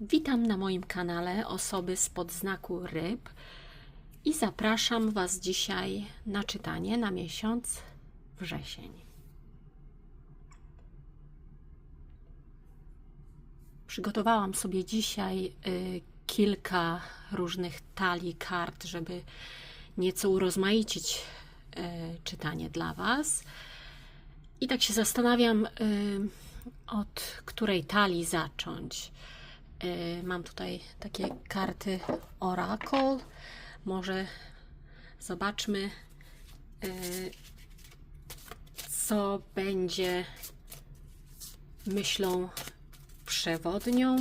Witam na moim kanale osoby spod znaku ryb i zapraszam Was dzisiaj na czytanie na miesiąc wrzesień. Przygotowałam sobie dzisiaj y, kilka różnych talii kart, żeby nieco urozmaicić y, czytanie dla Was. I tak się zastanawiam, y, od której talii zacząć. Y, Mam tutaj takie karty Oracle. Może zobaczmy, y, co będzie myślą przewodnią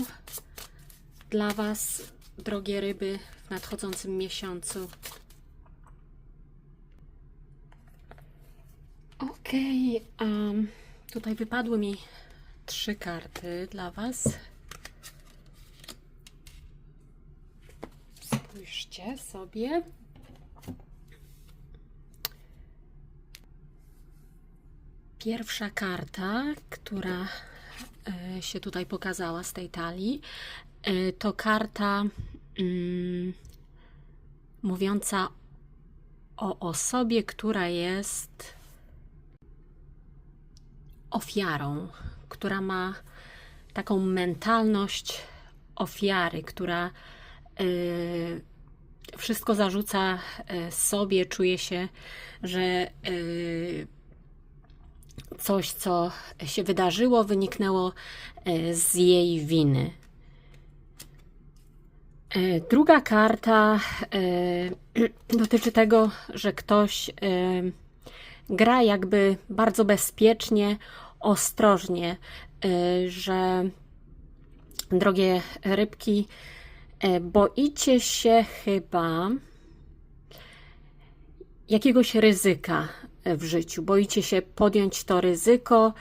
dla Was, drogie ryby, w nadchodzącym miesiącu. Okej, em, tutaj wypadły mi trzy karty dla Was. Spójrzcie sobie. Pierwsza karta, która e, się tutaj pokazała z tej talii, e, to karta mm, mówiąca o osobie, która jest ofiarą, która ma taką mentalność ofiary, która wszystko zarzuca y, sobie, czuje się, że y, coś, co się wydarzyło, wyniknęło z jej winy. Druga karta dotyczy tego, że ktoś gra jakby bardzo bezpiecznie, ostrożnie, że drogie rybki, boicie się chyba jakiegoś ryzyka w życiu. Boicie się podjąć to ryzyko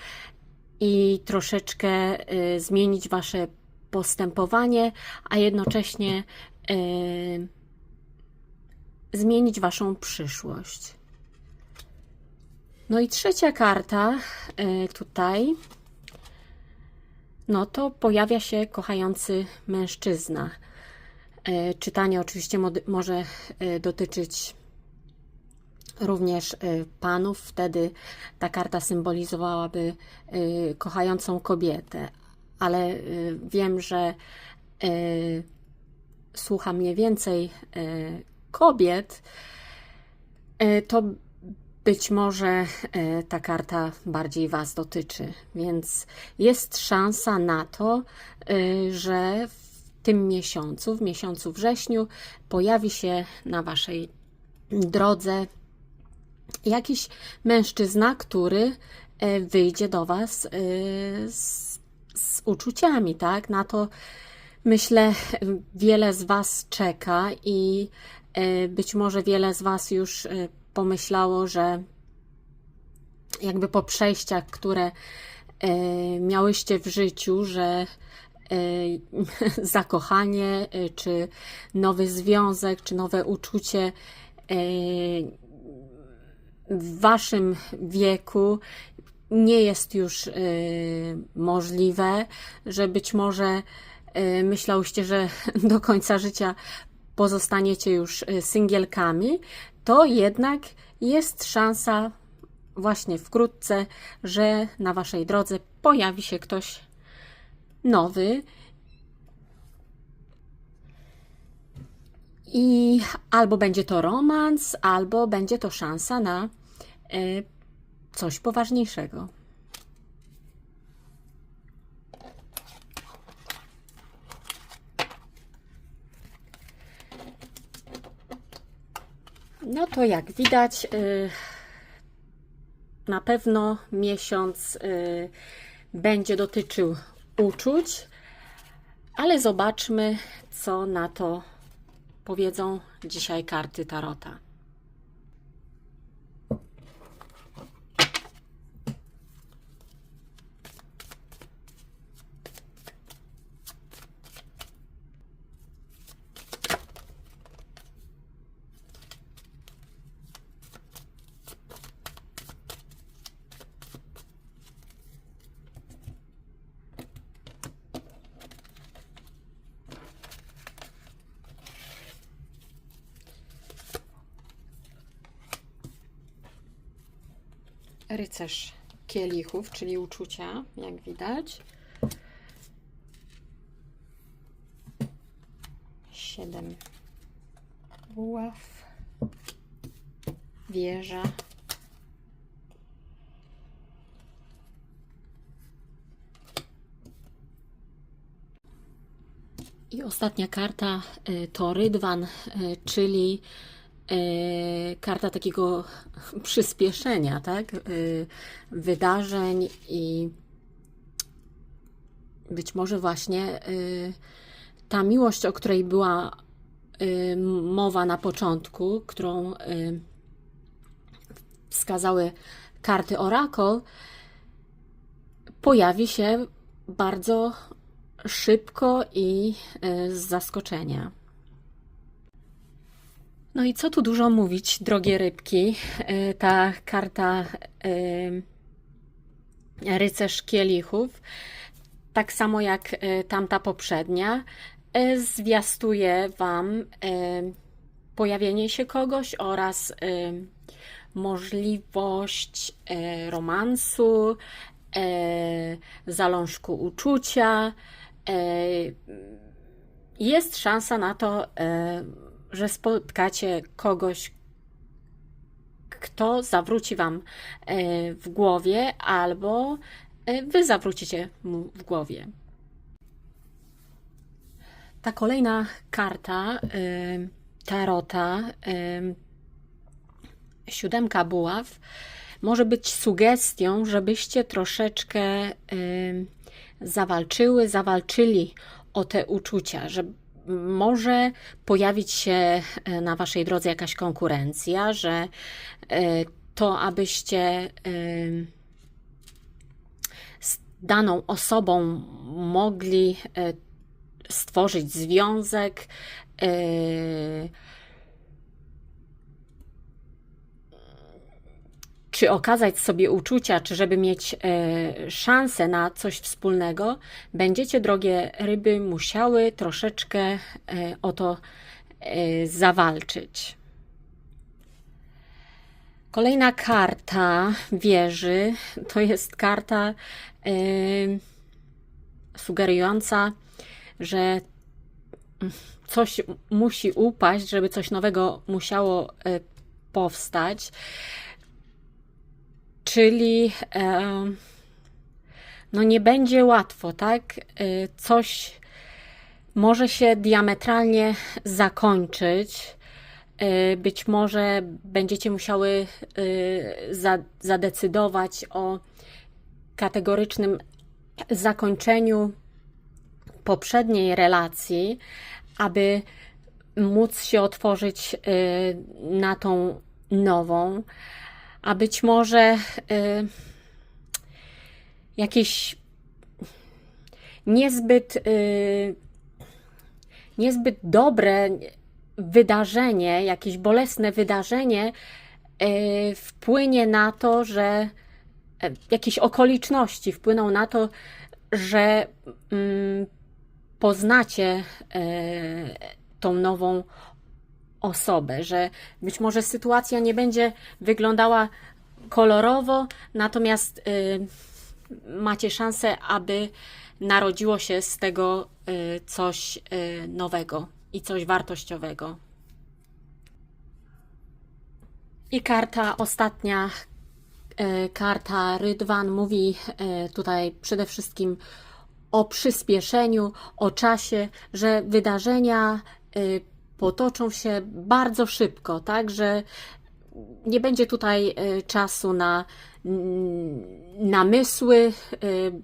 i troszeczkę y, zmienić wasze postępowanie, a jednocześnie y, zmienić waszą przyszłość. No i trzecia karta tutaj, no to pojawia się kochający mężczyzna. Y, Czytanie oczywiście może y, dotyczyć również y, panów, wtedy ta karta symbolizowałaby kochającą kobietę, ale wiem, że słucha mnie więcej kobiet, to być może ta karta bardziej Was dotyczy, więc jest szansa na to, że w tym miesiącu, w miesiącu wrześniu, pojawi się na Waszej drodze jakiś mężczyzna, który e, wyjdzie do Was e, z, z uczuciami, tak? Na to myślę, wiele z Was czeka i e, być może wiele z Was już pomyślało, że jakby po przejściach, które miałyście w życiu, że zakochanie, e, czy nowy związek, czy nowe uczucie e, w waszym wieku nie jest już y, możliwe, że być może y, myślałyście, że do końca życia pozostaniecie już y, singielkami, to jednak jest szansa właśnie wkrótce, że na waszej drodze pojawi się ktoś nowy, I albo będzie to romans, albo będzie to szansa na e, coś poważniejszego. No to jak widać, y, na pewno miesiąc y, będzie dotyczył uczuć, ale zobaczmy, co na to powiedzą dzisiaj karty Tarota. Rycerz kielichów, czyli uczucia, jak widać. Siedem buław, wieża. I ostatnia karta y, to Rydwan, y, czyli karta takiego przyspieszenia, tak? Y, Wydarzeń i być może właśnie y, ta miłość, o której była y, mowa na początku, którą y, wskazały karty Oracle, pojawi się bardzo szybko i y, z zaskoczenia. No i co tu dużo mówić, drogie rybki. Y, Ta karta y, rycerz kielichów, tak samo jak y, tamta poprzednia, zwiastuje Wam pojawienie się kogoś oraz możliwość romansu, zalążku uczucia. Jest szansa na to, że spotkacie kogoś, kto zawróci Wam y, w głowie, albo y, Wy zawrócicie mu w głowie. Ta kolejna karta y, Tarota, siódemka buław, może być sugestią, żebyście troszeczkę zawalczyły, zawalczyli o te uczucia, że może pojawić się y, na Waszej drodze jakaś konkurencja, że y, to, abyście y, z daną osobą mogli stworzyć związek, czy okazać sobie uczucia, czy żeby mieć e, szansę na coś wspólnego, będziecie, drogie ryby, musiały troszeczkę e, o to e, zawalczyć. Kolejna karta wieży to jest karta e, sugerująca, że coś musi upaść, żeby coś nowego musiało e, powstać. Czyli no nie będzie łatwo, tak? E, Coś może się diametralnie zakończyć. E, Być może będziecie musiały za- zadecydować o kategorycznym zakończeniu poprzedniej relacji, aby móc się otworzyć y, na tą nową, a być może y, jakieś niezbyt, y, niezbyt dobre wydarzenie, jakieś bolesne wydarzenie y, wpłynie na to, że e, jakieś okoliczności wpłyną na to, że mm, poznacie e, tą nową osobę, że być może sytuacja nie będzie wyglądała kolorowo, natomiast y, macie szansę, aby narodziło się z tego y, coś y, nowego i coś wartościowego. I karta ostatnia, e, karta Rydwan mówi e, tutaj przede wszystkim o przyspieszeniu, o czasie, że wydarzenia e, potoczą się bardzo szybko, tak, że nie będzie tutaj e, czasu na mm, namysły, e,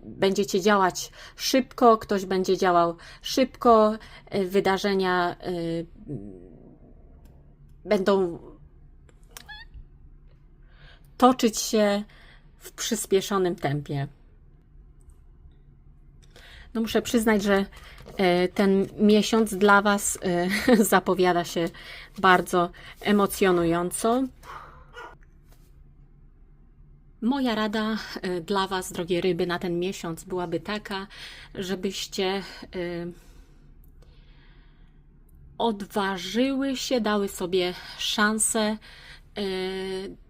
będziecie działać szybko, ktoś będzie działał szybko, e, wydarzenia będą toczyć się w przyspieszonym tempie. No muszę przyznać, że ten miesiąc dla Was e, zapowiada się bardzo emocjonująco. Moja rada e, dla Was, drogie ryby, na ten miesiąc byłaby taka, żebyście e, odważyły się, dały sobie szansę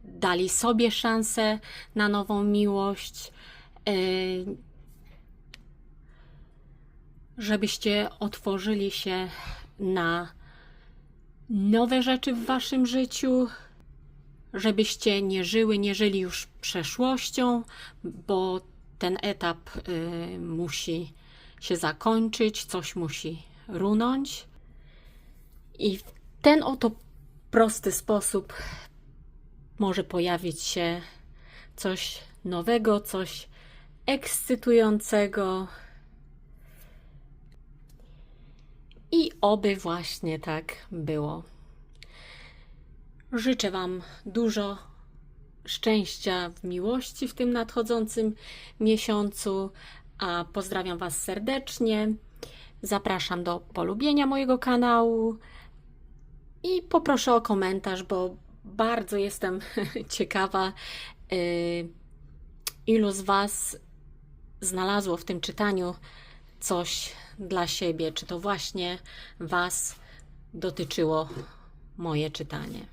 dali sobie szansę na nową miłość, żebyście otworzyli się na nowe rzeczy w waszym życiu, żebyście nie żyły, nie żyli już przeszłością, bo ten etap y, musi się zakończyć, coś musi runąć. I w ten oto prosty sposób może pojawić się coś nowego, coś ekscytującego. I oby właśnie tak było. Życzę Wam dużo szczęścia w miłości w tym nadchodzącym miesiącu, a pozdrawiam Was serdecznie. Zapraszam do polubienia mojego kanału i poproszę o komentarz, bo bardzo jestem ciekawa, y, ilu z Was znalazło w tym czytaniu coś dla siebie. Czy to właśnie Was dotyczyło moje czytanie?